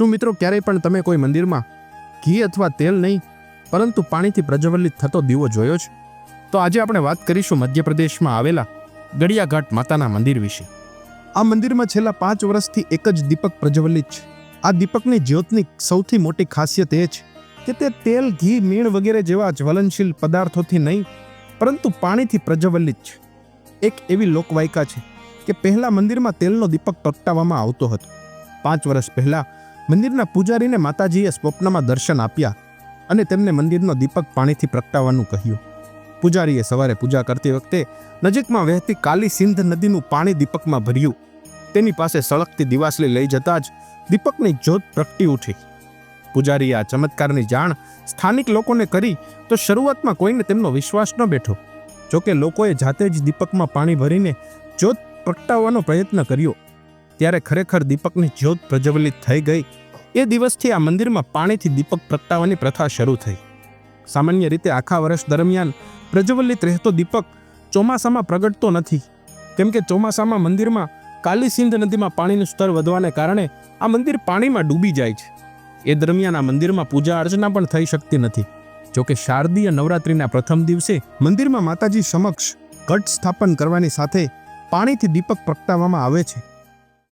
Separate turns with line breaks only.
શું મિત્રો, ક્યારેય પણ તમે કોઈ મંદિરમાં ઘી અથવા તેલ નહીં, પરંતુ પાણીથી પ્રજ્વલિત થતો દીવો જોયો છે તો આજે આપણે વાત કરીશું મધ્યપ્રદેશમાં આવેલા ગડિયાઘાટ માતાના મંદિર વિશે. આ મંદિરમાં છેલ્લા પાંચ વર્ષથી એક જ દીપક પ્રજ્વલિત છે. આ દીપકની જ્યોતની સૌથી મોટી ખાસિયત એ છે કે તે તેલ, ઘી, મીણ વગેરે જેવા જ્વલનશીલ પદાર્થોથી નહીં, પરંતુ પાણીથી પ્રજ્વલિત છે. એક એવી લોકવાયકા છે કે પહેલાં મંદિરમાં તેલનો દીપક પ્રગટાવવામાં આવતો હતો. પાંચ વર્ષ પહેલા મંદિરના પૂજારીને માતાજીએ સ્વપ્નમાં દર્શન આપ્યા અને તેમને મંદિરનો દીપક પાણીથી પ્રગટાવવાનું કહ્યું. પૂજારીએ સવારે પૂજા કરતી વખતે નજીકમાં વહેતી કાલી સિંધ નદીનું પાણી દીપકમાં ભર્યું. તેની પાસે સળગતી દિવાસલી લઈ જતા જ દીપકની જ્યોત પ્રગટી ઉઠી. પૂજારીએ આ ચમત્કારની જાણ સ્થાનિક લોકોને કરી તો શરૂઆતમાં કોઈને તેમનો વિશ્વાસ ન બેઠો. જોકે લોકોએ જાતે જ દીપકમાં પાણી ભરીને જ્યોત પ્રગટાવવાનો પ્રયત્ન કર્યો. ત્યારે ખરેખર દીપકની જ્યોત પ્રજ્વલિત થઈ ગઈ. એ દિવસથી આ મંદિરમાં પાણીથી દીપક પ્રગટાવવાની પ્રથા શરૂ થઈ. સામાન્ય રીતે આખા વર્ષ દરમિયાન પ્રજ્વલિત રહેતો દીપક ચોમાસામાં પ્રગટતો નથી. કેમ કે ચોમાસામાં મંદિરમાં કાલી સિંધ નદીમાં પાણીનું સ્તર વધવાને કારણે આ મંદિર પાણીમાં ડૂબી જાય છે. એ દરમિયાન આ મંદિરમાં પૂજા અર્ચના પણ થઈ શકતી નથી. જોકે શારદીય નવરાત્રિના પ્રથમ દિવસે મંદિરમાં માતાજી સમક્ષ ઘટ સ્થાપન કરવાની સાથે પાણીથી દીપક પ્રગટાવવામાં આવે છે.